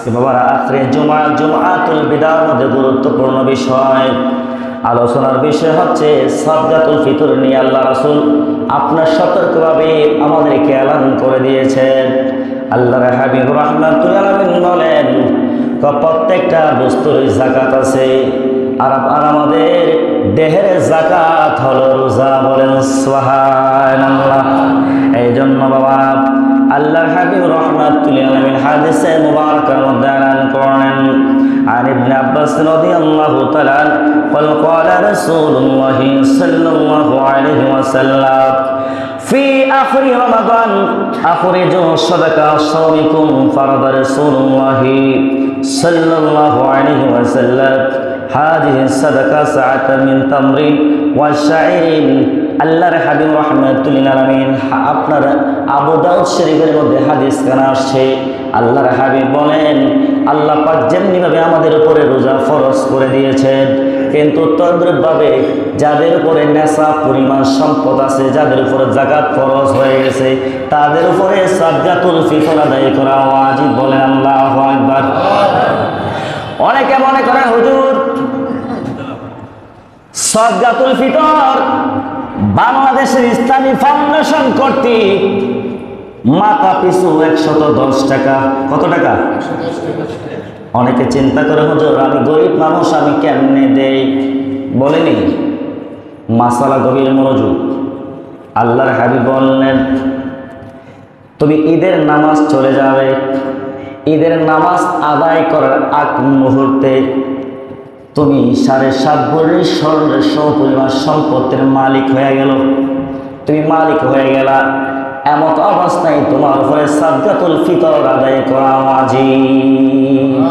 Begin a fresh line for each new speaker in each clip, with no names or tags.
আজকে বাবারা আখরে জমা জমাতুল বিদার মধ্যে গুরুত্বপূর্ণ বিষয়। আলোচনার বিষয় হচ্ছে সাদগাতুল ফিতর নিয়ে আল্লাহ রাসূল আপনার সতর্কভাবে আমাদেরকে এলান করে দিয়েছেন। আল্লাহর হাবিব রহমাতুল আলামিন বলেন প্রত্যেকটা বস্তুর জাকাত আছে। আর আর আমাদের দেহের জাকাত হলো রোজা বলেন, সুবহানাল্লাহ। এই জন্য বাবা আল্লাহর হাবিব রহমাতুল আলামিন হাদিসে মুবারকার মধ্যে এলান করেন عن ابن عباس رضي الله تعالى عنه قال قال رسول الله صلى الله عليه وسلم في آخر رمضان أخرجوا صدقة صومكم فرض رسول الله صلى الله عليه وسلم هذه الصدقة ساعة من تمر والشعير আল্লাহর হাবিব রহমাতুল্লিল আলমিন আপনার আবু দাউদ শরীফের মধ্যে হাদিস কানা আসছে? আল্লাহর হাবিব বলেন, আল্লাহ পাক যেমনিভাবে আমাদের উপরে রোজা ফরজ করে দিয়েছেন, কিন্তু তদ্রুপভাবে যাদের উপরে নেশা, পরিমাণ, সম্পদ আছে, যাদের উপরে জাকাত ফরজ হয়ে গেছে, তাদের উপরে সাজ্জাতুল ফিতর আদায় করা ওয়াজিব বলেন আল্লাহ আকবার। অনেকে মনে করে হুজুর, সজ্জাতুল ফিতর বাংলাদেশের ইসলামী ফাউন্ডেশন কর্তৃক মাথা পিছু একশত দশ টাকা। কত টাকা? অনেকে চিন্তা করে, হুজুর, আমি গরিব মানুষ, আমি কেমনে দেই? বলেনি। মাসালা গভীর মনোযোগ। আল্লাহর হাবিব বললেন, তুমি ঈদের নামাজ চলে যাবে। ঈদের নামাজ আদায় করার আগ মুহূর্তে তুমি সাড়ে সাত ভরির স্বর্ণের সমপরিমাণ সম্পত্তির মালিক হয়ে গেল। তুমি মালিক হয়ে গেলা। এমত অবস্থায় তোমার উপরে সাদগাতুল ফিতর আদায় করা ওয়াজিব।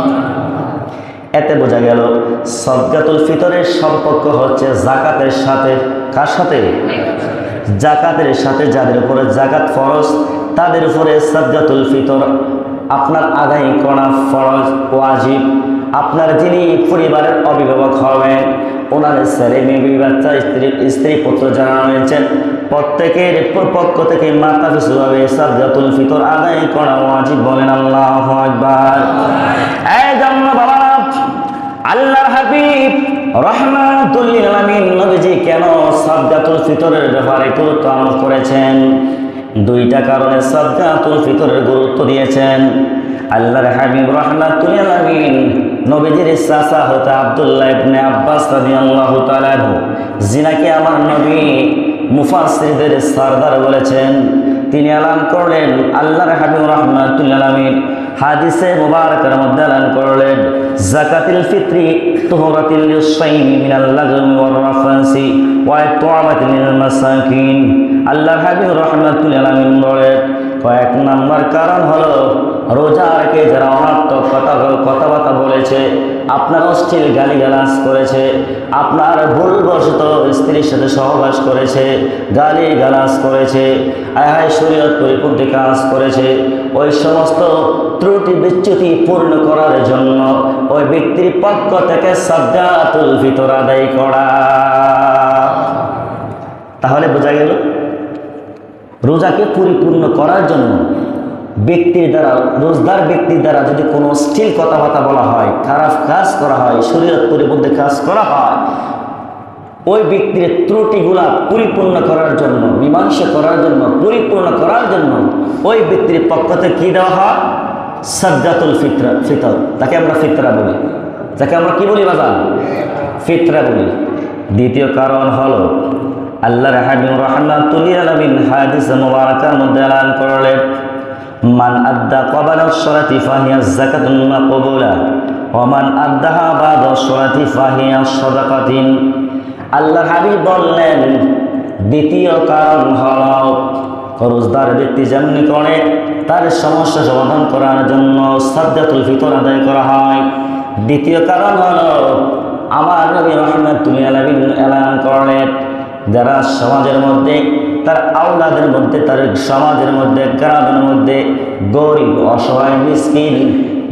এতে বোঝা গেল, সদগাতুল ফিতরের সম্পর্ক হচ্ছে জাকাতের সাথে, কার সাথে? জাকাতের সাথে যাদের উপরে জাকাত ফরজ, তাদের উপরে সদগাতুল ফিতর আপনার আদায় করা ফরজ, ওয়াজিব। আপনার যিনি পরিবারের অভিভাবক হবেন, ওনার ছেলে মেয়ে, বিবি বাচ্চা, স্ত্রী স্ত্রী পুত্র যারা রয়েছেন, প্রত্যেকের পক্ষ থেকে মাতা পিছুভাবে সাদগাতুল ফিতর আদায় করা ওয়াজিব বলেন আল্লাহ আকবার। এই জন্য বাবা হাবিব আলামিন নবীজি কেন সাদগাতুল ফিতরের ব্যাপারে গুরুত্ব আরোপ করেছেন? দুইটা কারণে সাদগাতুল ফিতরের গুরুত্ব দিয়েছেন। আল্লাহর হাবিব রহমাতুল্লিল আলামিন নবীজির চাচা হতে আব্দুল্লাহ ইবনে আব্বাস রাদিয়াল্লাহু তাআলা জিনাকে আমার নবী মুফাসসিরদের সরদার বলেছেন, তিনি এলান করলেন, আল্লাহর হাবিব রহমাতুল্লিল আলামিন হাদিসে মুবারকের মধ্যে এলান করলেন, জাকাতিল ফিত্রি তুহরাতিল লিসাইমি মিনাল লাগমি ওয়ার রাফাসি ওয়া ইতআমাতিল লিল মাসাকিন। আল্লাহর হাবিব রাহমাতুল আলামিন বলেন, কয়েক নাম্বার কারণ হলো রোজা রেখে যারা অনাত্মক কথা কথাবার্তা বলেছে, আপনার অশ্লীল গালিগালাজ করেছে, আপনার ভুলবশত স্ত্রীর সাথে সহবাস করেছে গালি গালাজ করেছে আয় শরীয়ত পরিপন্থী কাজ করেছে, ওই সমস্ত ত্রুটি বিচ্যুতি পূর্ণ করার জন্য ওই ব্যক্তির পক্ষ থেকে সাজ্জাতুল ভিতর আদায় করা। তাহলে বোঝা গেল, রোজাকে পরিপূর্ণ করার জন্য ব্যক্তির দ্বারা, রোজদার ব্যক্তির দ্বারা যদি কোনো অশ্লীল কথাবার্তা বলা হয়, খারাপ কাজ করা হয়, শরীয়ত পরিবন্ধে কাজ করা হয়, ওই ব্যক্তির ত্রুটিগুলা পরিপূর্ণ করার জন্য, মীমাংসা করার জন্য, পরিপূর্ণ করার জন্য ওই ব্যক্তির পক্ষ থেকে কী দেওয়া হয়? সাজ্জাতুল ফিতরা, ফিতর। তাকে আমরা ফিতরা বলি। তাকে আমরা কি বলি বাজার ফিতরা বলি। দ্বিতীয় কারণ হলো, আল্লাহর হাবিব রহমাতুল্লিল আলামিন হাদিস মুবারাকার মধ্যে এলান করলেন। মান আদ্দা কবাল সরাতি ফাহিয়া যাকাতুন মাকবুলা ওয়া মান আদ্দাহা বাদা সরাতি ফাহিয়া সাদাকাতিন। আল্লাহর হাবিব বললেন, দ্বিতীয় কারণ হল রোজদার ব্যক্তি যেমনি করে, তার সমস্যা সমাধান করার জন্য সাজ্জাতুল ফিতর আদায় করা হয়। দ্বিতীয় কারণ হল, আমার নবী রহমতুল্লাহ আলামিন এলান করলেন, যারা সমাজের মধ্যে তার আওলাদের মধ্যে, তার সমাজের মধ্যে, গ্রামের মধ্যে গরিব, অসহায়, মিসকিন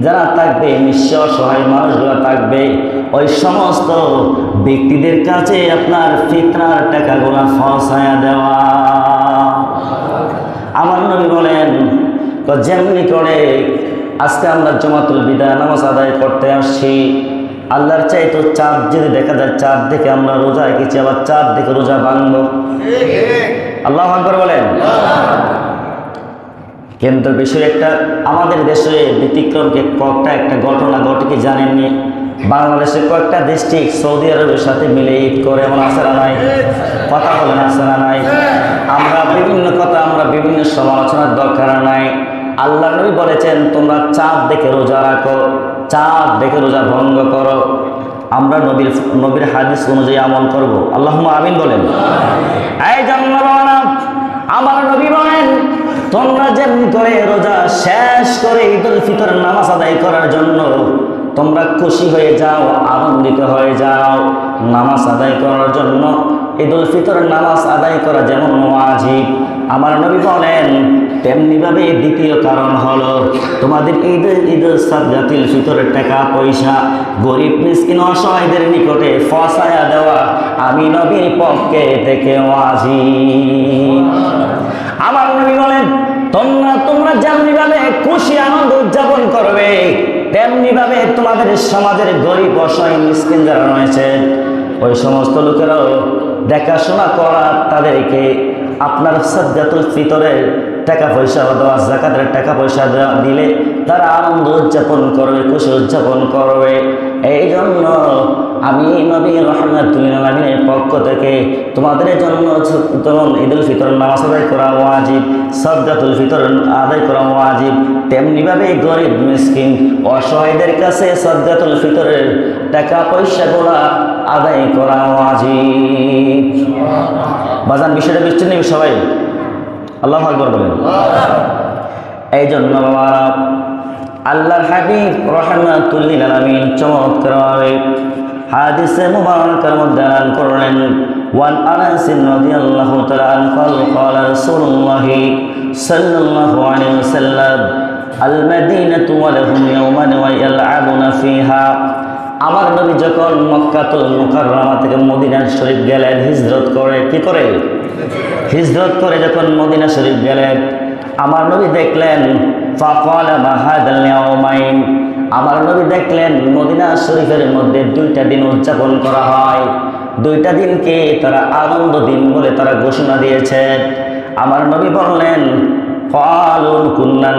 যারা থাকবে, নিঃস্ব অসহায় মানুষগুলো থাকবে, ওই সমস্ত ব্যক্তিদের কাছে আপনার ফিতনার টাকাগুলো ফসায়া দেওয়া। আমার নবী বলেন, তো যেমনি করে আজকে আমরা জমাতুল বিদায় নামাজ আদায় করতে আসছি, আল্লাহর চাই তো চাঁদ যদি দেখা যায়, চাঁদ দেখে আমরা রোজা রেখেছি আবার চাঁদ দেখে রোজা ভাঙব। আল্লাহ আকবর বলেন। কিন্তু বিষয় একটা, আমাদের দেশে ব্যতিক্রমকে কয়েকটা একটা ঘটনা ঘটে জানেননি? বাংলাদেশের কয়েকটা ডিস্ট্রিক্ট সৌদি আরবের সাথে মিলে ঈদ করে, এমন না নাই? কথা বলেন, আছে না নাই? আমরা বিভিন্ন কথা, আমরা বিভিন্ন সমালোচনার দরকার নাই। আল্লাহ নবী বলেছেন, তোমরা চাঁদ দেখে রোজা রাখো, চাঁদ দেখে রোজা ভঙ্গ করো। আমরা নবীর নবীর হাদিস অনুযায়ী আমল করব। আল্লাহ আমিন বলেন। এই আমার নবী বলেন তোমরা যেমন করে রোজা শেষ করে ঈদুল ফিতর নামাজ আদায় করার জন্য তোমরা খুশি হয়ে যাও আনন্দিত হয়ে যাও নামাজ আদায় করার জন্য ঈদুল ফিতর নামাজ আদায় করা যেমন ওয়াজিব আমার নবী বলেন, তেমনিভাবে দ্বিতীয় কারণ হলো তোমাদের ঈদ ঈদ সাদগাতিল ফিতরের টাকা, পয়সা, গরিব, মিসকিন, অসহায়দের নিকটে ফসায়া দেওয়া আমি নবীর পক্ষে থেকে ওয়াজিব। আমার নবী বলেন, তোমরা তোমরা যেমনি ভাবে খুশি আনন্দ উদযাপন করবে তেমনি ভাবে তোমাদের সমাজের গরিব, অসহায়, মিসকিন যারা রয়েছে, ওই সমস্ত লোকেরাও দেখাশোনা করা তাদেরকে আপনার সজ্জাতুল ফিতরের টাকা পয়সা দেওয়া জাকাতের টাকা পয়সা দিলে তারা আনন্দ উদযাপন করবে, খুশি উদযাপন করবে। এই জন্য আমি নবী রহমাতুল্লাহিনের পক্ষ থেকে তোমাদের জন্য তখন ঈদুল ফিতর নামাজ আদায় করা ওয়াজিব, সজ্জাতুল ফিতর আদায় করা ওয়াজিব তেমনিভাবে গরিব, মিসকিন, অসহায়দের কাছে সজ্জাতুল ফিতরের টাকা পয়সাগুলা আদায় করা ওয়াজিব বাজান বিষয়টা বুঝতে নেবে সবাই আল্লাহ আকবর বলেন এই জন্য বাবারা আল্লাহর হাবিব রহমাতুল্লিল আলামিন চমৎকারভাবে হাদিসে মুবারকার মধ্যে আলান করলেন ওয়ান আনাস রাদিয়াল্লাহু তাআলা আন قال قال رسول الله صلى الله عليه وسلم المدينة ولهم يوما ويلعبون فيها আমার নবী যখন মক্কাতুল মুকাররমা থেকে মদিনা শরীফ গেলেন, হিজরত করে কি করে? হিজরত করে যখন মদিনা শরীফ গেলেন, আমার নবী দেখলেন, ফাকাল মাহাদাল ইয়াউমাইন। আমার নবী দেখলেন, মদিনা শরীফের মধ্যে দুইটা দিন উদযাপন করা হয়। দুইটা দিনকে তারা আনন্দ দিন বলে তারা ঘোষণা দিয়েছে। আমার নবী বললেন, ফালুন কুন্না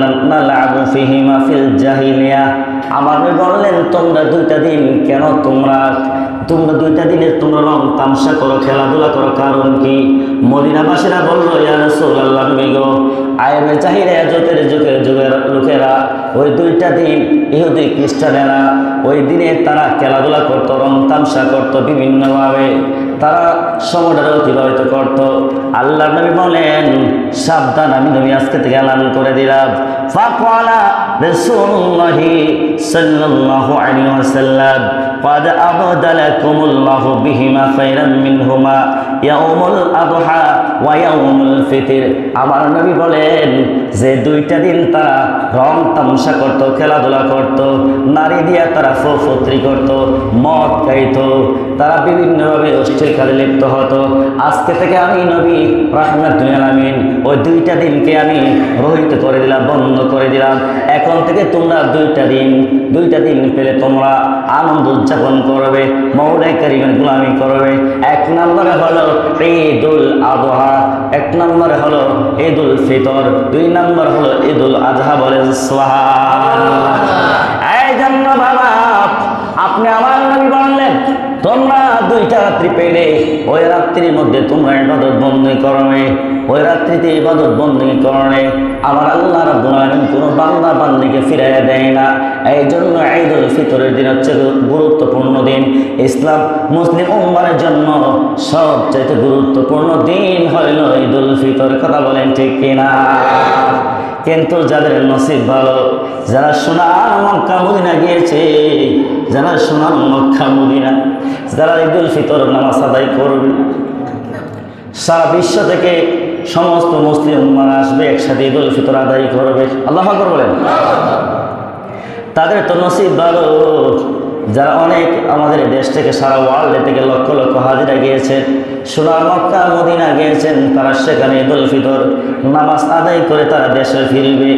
ফিহিমা ফিল জাহিলিয়া। নবী বললেন, তোমরা দুইটা দিন কেন তোমরা তোমরা দুইটা দিনের তোমরা রং তামসা করো, খেলাধুলা করো, কারণ কি? মদিনাবাসীরা বলল, ইয়া রাসূলুল্লাহ নবী গো আয়বে চাহিদা যতের যুগের যুগের লোকেরা, ওই দুইটা দিন ইহুদি খ্রিস্টানেরা, ওই দিনে তারা খেলাধুলা করতো, রং তামসা করতো বিভিন্নভাবে তারা সময়টা অতিবাহিত করত আল্লাহ নবী বলেন সাবধান আমি নবী আজকে থেকে এলান করে দিলাম ফাকওয়ালা রাসূলুল্লাহি সাল্লাল্লাহু আলাইহি ওয়াসাল্লাম قد أبدلكم الله بهما خيرا منهما يوم الأضحى ويوم الفطر আমার নবী বলেন যে দুইটা দিন তারা রং তামসা করত খেলাধুলা করত নারী দিয়া তারা ফফত্রি করত মদ খাইত তারা বিভিন্নভাবে অশ্লীল কাজে লিপ্ত হতো। আজকে থেকে আমি নবী, রহমাতুল ওই দুইটা দিনকে আমি রহিত করে দিলাম, বন্ধ করে দিলাম। এখন থেকে তোমরা দুইটা দিন দুইটা দিন পেলে তোমরা আনন্দ উদযাপন করবে মৌলাই কারিমের গুলামি করবে। এক নম্বরে হলো ঈদুল আবহা এক নম্বরে হলো ঈদুল ফিতর, দুই নম্বর হলো ঈদুল আজহা বলেন সোহা এই জন্য বাবা, আপনি আমার তোমরা দুইটা রাত্রি পেলে। ওই রাত্রির মধ্যে তোমরা ইবাদত বন্দী করবে। ওই রাত্রিতে ইবাদত বন্দী করলে আমার আল্লাহ রাব্বুল আলামিন কোনো বান্দা বান্দিকে ফিরাইয়া দেয় না। এই জন্য ঈদুল ফিতরের দিন হচ্ছে গুরুত্বপূর্ণ দিন। ইসলাম মুসলিম উম্মার জন্য সবচাইতে গুরুত্বপূর্ণ দিন হইল ঈদুল ফিতর। কথা বলেন ঠিক কিনা? কিন্তু যাদের নসিব ভালো, যারা সোনার মক্কা মদিনা গিয়েছে যারা সোনার মক্কা, মদিনা, যারা ঈদুল ফিতর নামাজ আদায় করবে, সারা বিশ্ব থেকে সমস্ত মুসলিম উম্মারা আসবে, একসাথে ঈদুল ফিতর আদায় করবে। আল্লাহ বলেন। তাদের তো নসিব ভালো। যারা অনেক আমাদের দেশ থেকে, সারা ওয়ার্ল্ডে থেকে লক্ষ লক্ষ হাজিরা গিয়েছেন, সোনার মক্কা, মদিনা গিয়েছেন, তারা সেখানে ঈদুল ফিতর নামাজ আদায় করে তারা দেশে ফিরবে।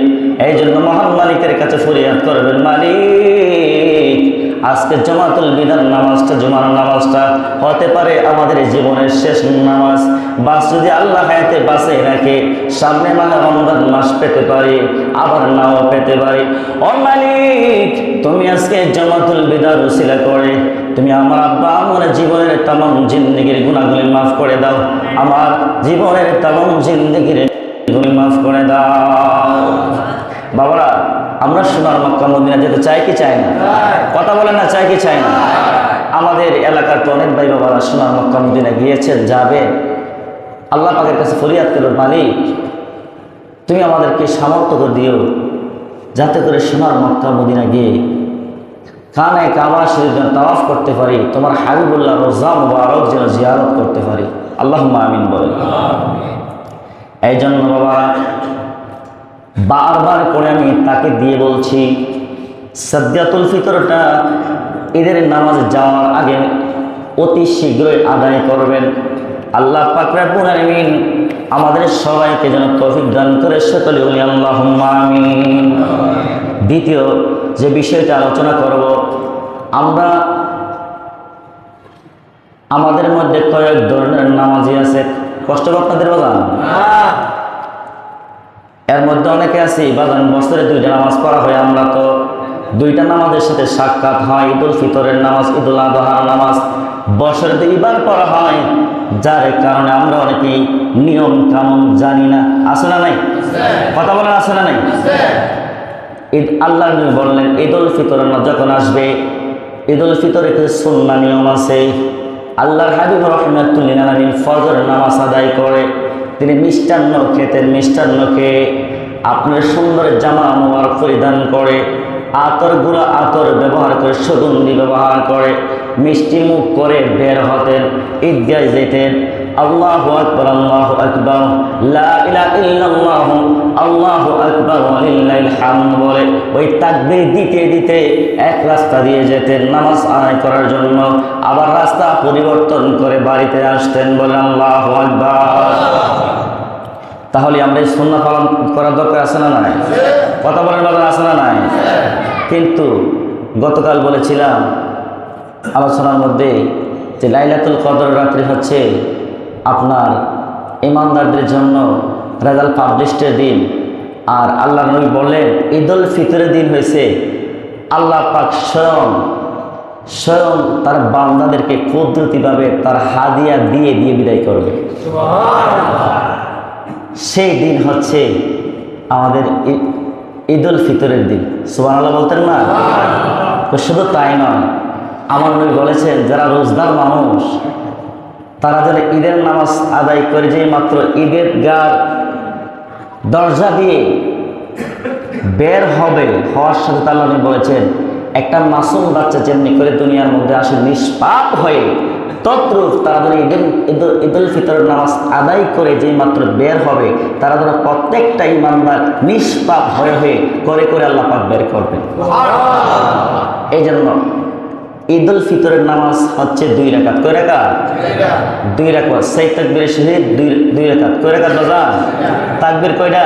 এই জন্য মহান মালিকের কাছে ফরিয়াদ করবেন, মালিক আজকে জমাতুল বিধান নামাজটা, জুমার নামাজটা হতে পারে আমাদের জীবনের শেষ নামাজ। বাস যদি আল্লাহ হায়াতে বাসে রাখে, সামনে মাহে রমজান মাস পেতে পারি, আবার নাও পেতে পারি। ও তুমি আজকে জমাতুল বিদার উসিলা করে, তুমি আমার আব্বা, আমার জীবনের তামাম জিন্দগির গুণাগুলি মাফ করে দাও। আমার জীবনের তামাম জিন্দগির গুলি মাফ করে দাও। বাবারা আমরা সোনার মক্কা মদিনা যেতে চাই কি চাই না? কথা বলে না চাই কি চাই না? আমাদের এলাকার তো অনেক ভাই বাবারা সোনার মক্কা মদিনা গিয়েছেন যাবে। আল্লাহ পাকের কাছে ফরিয়াদ করো মালিক তুমি আমাদেরকে সামর্থ্য করে দিও যাতে করে সোনার মক্কা মদিনা গিয়ে কানে কাবা শরীফ যেন তাওয়াফ করতে পারি তোমার হাবিবুল্লাহ রোজা মুবারক যেন জিয়ারত করতে পারি। আল্লাহ আমিন বলে এই জন্য বাবা বারবার করে আমি তাকে দিয়ে বলছি সদ্যাতুল ফিতরটা ঈদের নামাজ যাওয়ার আগে অতি শীঘ্রই আদায় করবেন। আল্লাহ পাকরাবুল আলমিন আমাদের সবাইকে যেন তৌফিক দান করে, সকলে বলি আল্লাহ আমিন। দ্বিতীয় যে বিষয়টা আলোচনা করব, আমরা আমাদের মধ্যে কয়েক ধরনের নামাজি আছে। কষ্ট আপনাদের বাজান এর মধ্যে অনেকে আছে বাজান বছরে দুইটা নামাজ পড়া হয়, আমরা তো দুইটা নামাজের সাথে সাক্ষাৎ হয়, ঈদুল ফিতরের নামাজ, ঈদুল আদহার নামাজ, বছরে দুইবার পড়া হয়, যার কারণে আমরা অনেকেই নিয়ম কানুন জানি না। আছে না নাই? কথা বলেন আছে না নাই? ঈদ, আল্লাহ বললেন, ঈদুল ফিতর যখন আসবে, ঈদুল ফিতরে কিছু সুন্না নিয়ম আছে। আল্লাহর হাবিব রহমাতুল্লিন আলমিন ফজর নামাজ আদায় করে। তিনি মিষ্টান্ন খেতেন মিষ্টান্ন খেয়ে আপনার সুন্দর জামা মোয়ার পরিধান করে আতর গুঁড়া আতর ব্যবহার করে, সুগন্ধি ব্যবহার করে, মিষ্টি মুখ করে বের হতেন ঈদগায় যেতেন। আল্লাহ আকবর আল্লাহ আকবর আল্লাহ আকবর বলে ওই তাকবীর দিতে দিতে এক রাস্তা দিয়ে যেতেন নামাজ আদায় করার জন্য। আবার রাস্তা পরিবর্তন করে বাড়িতে আসতেন বলে আল্লাহ আকবর। তাহলে আমরা এই সন্না পালন করার দরকার আছে না নাই? কথা বলার দরকার আছে না নাই? কিন্তু গতকাল বলেছিলাম, আলোচনার মধ্যে যে লাইলাতুল কদর রাত্রি হচ্ছে আপনার ইমানদারদের জন্য রেজাল্ট পাবলিশের দিন। আর আল্লাহ নবী বললেন, ঈদুল ফিতরের দিন হয়েছে। আল্লাহ পাক স্বয়ং স্বয়ং তার বান্দাদেরকে কুদরতিভাবে তার হাদিয়া দিয়ে দিয়ে বিদায় করবে। সেই দিন হচ্ছে আমাদের ই- ঈদুল ফিতরের দিন। সুবান আল্লাহ বলতেন না? শুধু তাই নয়, আমার নবী বলেছেন, যারা রোজদার মানুষ, তারা যেন ঈদের নামাজ আদায় করে যে মাত্র ঈদের গার দরজা দিয়ে বের হবে, হওয়ার সাথে তাল্লা নবী বলেছেন, একটা মাসুম বাচ্চা যেমনি করে দুনিয়ার মধ্যে আসে, নিষ্পাপ হয়ে তদ্রুপ তারা যেন ঈদুল ঈদুল ফিতরের নামাজ আদায় করে যেই মাত্র বের হবে তারা যেন প্রত্যেকটা ইমানদার নিষ্পাপ হয়ে হয়ে করে করে আল্লাহ পাক বের করবেন। এই জন্য ঈদ উল ফিতরের নামাজ হচ্ছে দুই রাকাত। কয় রাকাত? দুই রাকাত। সেই তাকবীরের শহীদ দুই দুই রাকাত। কয় রাকাত বাজান তাকবীর কয়টা?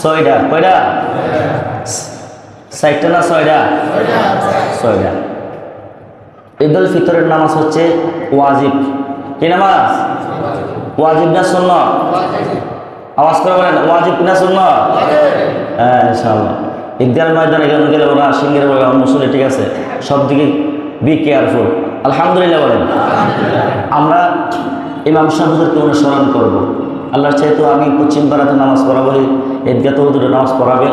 ছয়টা। কয়টা? ষাটটা না ছয়টা। ছয়টা। ঈদুল ফিতরের নামাজ হচ্ছে ওয়াজিব। কি নামাজ? ওয়াজিব না শূন্য আওয়াজ করে বলেন, ওয়াজিব না শূন্য হ্যাঁ ইনশাআল্লাহ। ময়দানে গেলে গেলে ওরা সিঙ্গের বলে মুসলি ঠিক আছে। সব দিকে বি কেয়ারফুল আলহামদুলিল্লাহ বলেন। আমরা ইমাম সাহেবদেরকে অনুসরণ করব। আল্লাহ চাইতো আমি পশ্চিম পাড়াতে নামাজ পড়াবো ঈদগাহ তহুদুরে নামাজ পড়াবে।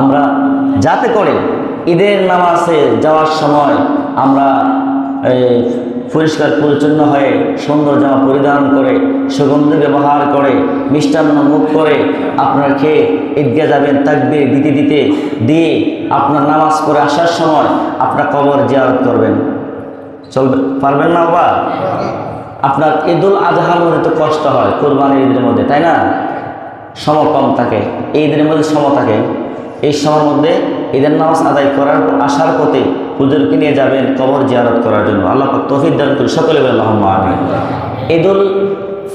আমরা যাতে করে ঈদের নামাজে যাওয়ার সময় আমরা পরিষ্কার, পরিচ্ছন্ন হয়ে সুন্দর জামা পরিধান করে, সুগন্ধি ব্যবহার করে, মিষ্টান্ন মুখ করে আপনার খেয়ে ঈদগাহ যাবেন তাকবে দিতে দিতে দিয়ে আপনার নামাজ পড়ে আসার সময় আপনার কবর জিয়ারত করবেন। চলবে, পারবেন না বাবা? আপনার ঈদুল আজহার মধ্যে তো কষ্ট হয়, কোরবানির ঈদের মধ্যে, তাই না? সম কম থাকে, এই ঈদের মধ্যে সম থাকে, এই সময়ের মধ্যে ঈদের নামাজ আদায় করার আসার পথে হুজুরকে নিয়ে যাবেন কবর জিয়ারত করার জন্য। আল্লাহ তৌফিক দান করি সকলে আল্লাহ আমি ঈদুল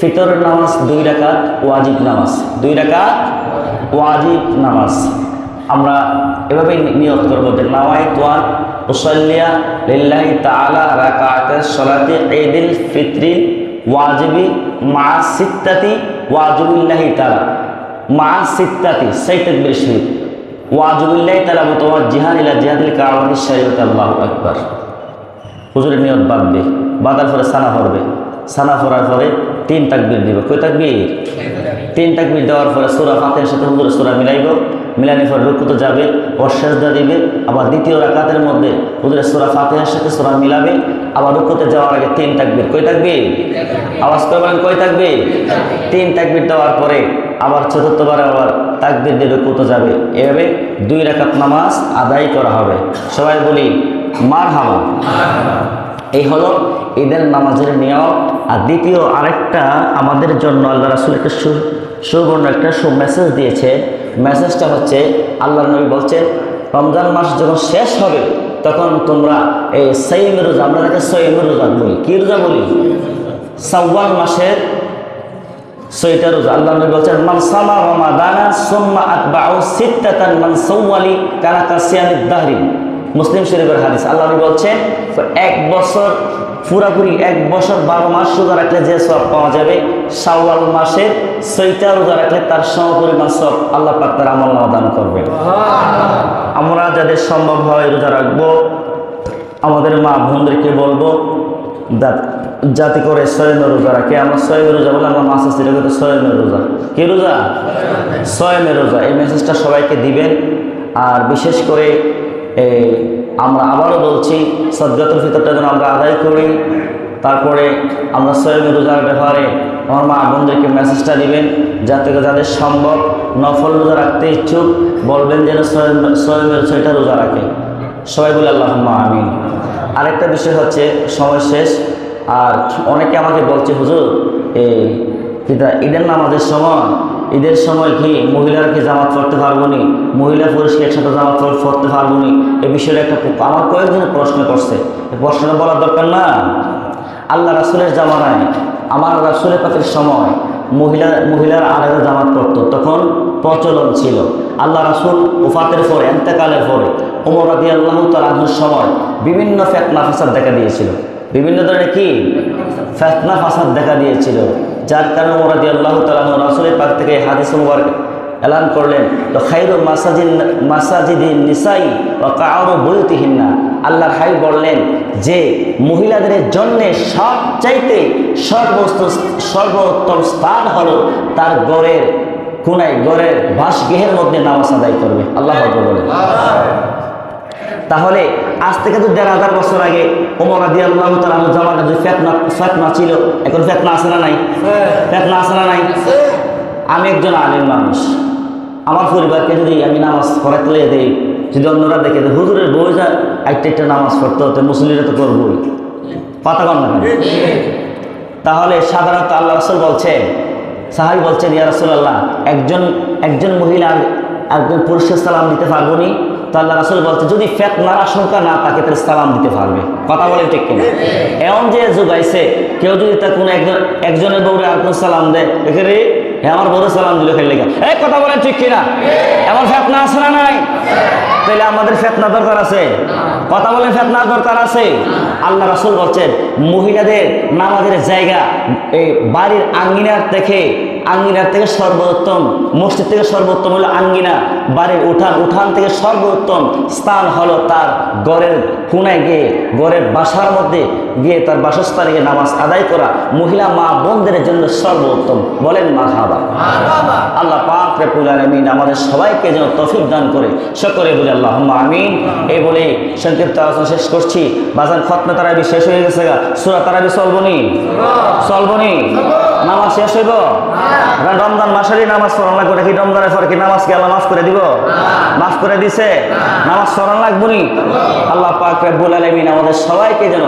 ফিতরের নামাজ দুই রাকাত ওয়াজিব নামাজ। দুই রাকাত ওয়াজিব নামাজ। আমরা এভাবেই নিয়ত করব যে নাওয়াই তোয়ান উসল্লিয়া লিল্লাহি তাআলা রাকাতের সলাতে ঈদুল ফিতরি ওয়াজিবি মা সিত্তাতি ওয়াজিবিল্লাহি তাআলা। মা সিত্তাতি সেই তাকবীর শরীফ ওয়াজিবিল্লাহি তালা তোমার জিহাদ ইলা জিহাদিল কাওয়াতি শরীয়ত আল্লাহ আকবার। হুজুরের নিয়ত বাঁধবে বাঁধার পরে সানা পড়বে। সানা পড়ার পরে তিন তাকবির দিবে। কই তাকবির? তিন তাকবির দেওয়ার পরে সুরা ফাতের সাথে হুজুরের সুরা মিলাইব। মিলানোর পর রুকুতে যাবে অশ্বাসদা দিবে, আবার দ্বিতীয় রাকাতের মধ্যে হুজুরের সুরা ফাতেহার সাথে সোরা মিলাবে, আবার রুকুতে যাওয়ার আগে তিন তাকবির। কই থাকবে আওয়াজ করে বলেন কই থাকবে তিন তাকবির দেওয়ার পরে আবার চতুর্থবারে আবার তাকবির দিয়ে রুকুতে যাবে। এভাবে দুই রাকাত নামাজ আদায় করা হবে। সবাই বলি মার হামা এই হলো ঈদের নামাজের নিয়ম। আর দ্বিতীয় আরেকটা আমাদের জন্য আল্লাহ রাসুল একটা সুবর্ণ একটা সু মেসেজ দিয়েছে। মেসেজটা হচ্ছে আল্লাহ নবী বলছেন, রমজান মাস যখন শেষ হবে, তখন তোমরা এই সৈম রোজা, আমরা তাকে সৈম রোজা বলি, কি রোজা বলি? সাওয়াল মাসের সৈটা রোজা। আল্লাহ নবী বলছেন, মান সামা রমাদানা সুম্মা আতবাউ সিত্তাতান মান সাওয়ালি কানা কাসিয়ামিদ দাহরি। মুসলিম শরীফের হাদিস। আল্লাহ নবী বলছেন, এক বছর পুরাপুরি এক বছর বারো মাস রোজা রাখলে যে সব পাওয়া যাবে, শাওয়াল মাসের সৈটা রোজা রাখলে তার সমপরিমাণ সব আল্লাহ পাক তার আমল দান করবে আমরা যাদের সম্ভব হয় রোজা রাখব, আমাদের মা বোনদেরকে বলব যাতে করে সয়মের রোজা রাখে। আমরা সয়মের রোজা বলে, আমরা মাছ আসছি এটা সয়মের রোজা। কি রোজা? সয়মের রোজা। এই মেসেজটা সবাইকে দিবেন। আর বিশেষ করে এই আমরা আবারও বলছি সদগাতুল ফিতরটা যেন আমরা আদায় করি। তারপরে আমরা সয়মের রোজার ব্যাপারে আমার মা বোনদেরকে মেসেজটা দিবেন, যাতে যাদের সম্ভব নফল রোজা রাখতে ইচ্ছুক, বলবেন যেন সয়ম সয়মের ছয়টা রোজা রাখে। সবাই বলে আল্লাহ আমিন। আরেকটা বিষয় হচ্ছে, সময় শেষ। আর অনেকে আমাকে বলছে, হুজুর, এই ঈদের নামাজের সময় ঈদের সময় কি মহিলারা কি জামাত পড়তে পারব নি? মহিলা পুরুষকে একসাথে জামাত পড়তে পারব নি? এই বিষয়টা একটা আমার কয়েকজন প্রশ্ন করছে। প্রশ্নটা বলার দরকার না? আল্লাহ রাসুলের জামানায়, আমার রাসুলের পাতের সময় মহিলা মহিলার আলাদা জামাত পড়তো। তখন প্রচলন ছিল। আল্লাহ রাসুল উফাতের পরে, এন্তেকালের পরে ওমর রাদি আল্লাহ তালাহুর সময় বিভিন্ন ফেতনা ফাসাদ দেখা দিয়েছিল। বিভিন্ন ধরনের কি? ফেতনা ফাসাদ দেখা দিয়েছিল। যার কারণে ওমর রাদি আল্লাহ তালাহ রাসুলের পাক থেকে হাদিস মুবারক এলান করলেন, তো খাইরু মাসাজিদ মাসাজিদিন নিসাই ও কাউরু না আল্লাহর হাই বললেন যে, মহিলাদের জন্যে সবচাইতে সর্বোচ্চ সর্বোত্তম স্থান হলো তার গড়ের কোনায়, গড়ের বাসগৃহের মধ্যে নামাজ আদায় করবে। আল্লাহ বলেন। তাহলে আজ থেকে তো দেড় হাজার বছর আগে ওমর আদি আল্লাহ তালাহ জামানা যে ফেতনা ফেতনা ছিল এখন ফেতনা আছে না নাই? ফেতনা আছে না নাই? আমি একজন আলিম মানুষ। আমার পরিবারকে যদি আমি নামাজ পড়াতে দিই যদি অন্যরা দেখে হুজুরের বই যা একটা একটা নামাজ পড়তে হতে মুসলিমরা তো করবই। কথা কন না তাহলে সাধারণত আল্লাহ রসুল বলছে সাহাবি বলছেন ইয়া রসুল্লাহ একজন একজন মহিলার একজন পুরুষের সালাম দিতে পারব নি? তো আল্লাহ রাসুল বলছে, যদি ফেতনার আশঙ্কা না থাকে, তাহলে সালাম দিতে পারবে। কথা বলে ঠিক কিনা? এমন যে যুগ আইছে কেউ যদি তার কোনো একজন, একজনের বউরে আরেকজন সালাম দেয়, দেখে রে, হে আমার বউরে সালাম দিল খেলে এই কথা বলেন ঠিক কিনা? এমন ফেতনা আছে না নাই? তাহলে আমাদের ফেতনা দরকার আছে। কথা বলেন ফেতনার দরকার আছে। আল্লাহ রাসুল বলছেন, মহিলাদের নামাজের জায়গা, এই বাড়ির আঙ্গিনার থেকে আঙ্গিনার থেকে সর্বোত্তম মসজিদ থেকে সর্বোত্তম হলো আঙ্গিনা। বাড়ির উঠান উঠান থেকে সর্বোত্তম স্থান হলো তার গড়ের কোনায় গিয়ে গড়ের বাসার মধ্যে গিয়ে তার বাসস্থানে গিয়ে নামাজ আদায় করা। মহিলা মা বোনদের জন্য সর্বোত্তম। বলেন মা খাবা আল্লাহ পাক রেপুল আলমিন আমাদের সবাইকে যেন তফিক দান করে। সকলে বলে আল্লাহ আমিন। এই বলে সংক্ষিপ্ত আলোচনা শেষ করছি। বাজার খতনা তারাবি শেষ হয়ে গেছে গা। সুরা তারাবি চলবনি চলবনি নামাজ শেষ হইব? কারণ রমজান মাসেরই নামাজ পড়ান লাগবে নাকি রমজানের পরে কি নামাজ কি আল্লাহ মাফ করে দিব? মাফ করে দিছে? নামাজ পড়ান লাগবনি আল্লাহ পাক বলে আলমিন আমাদের সবাইকে যেন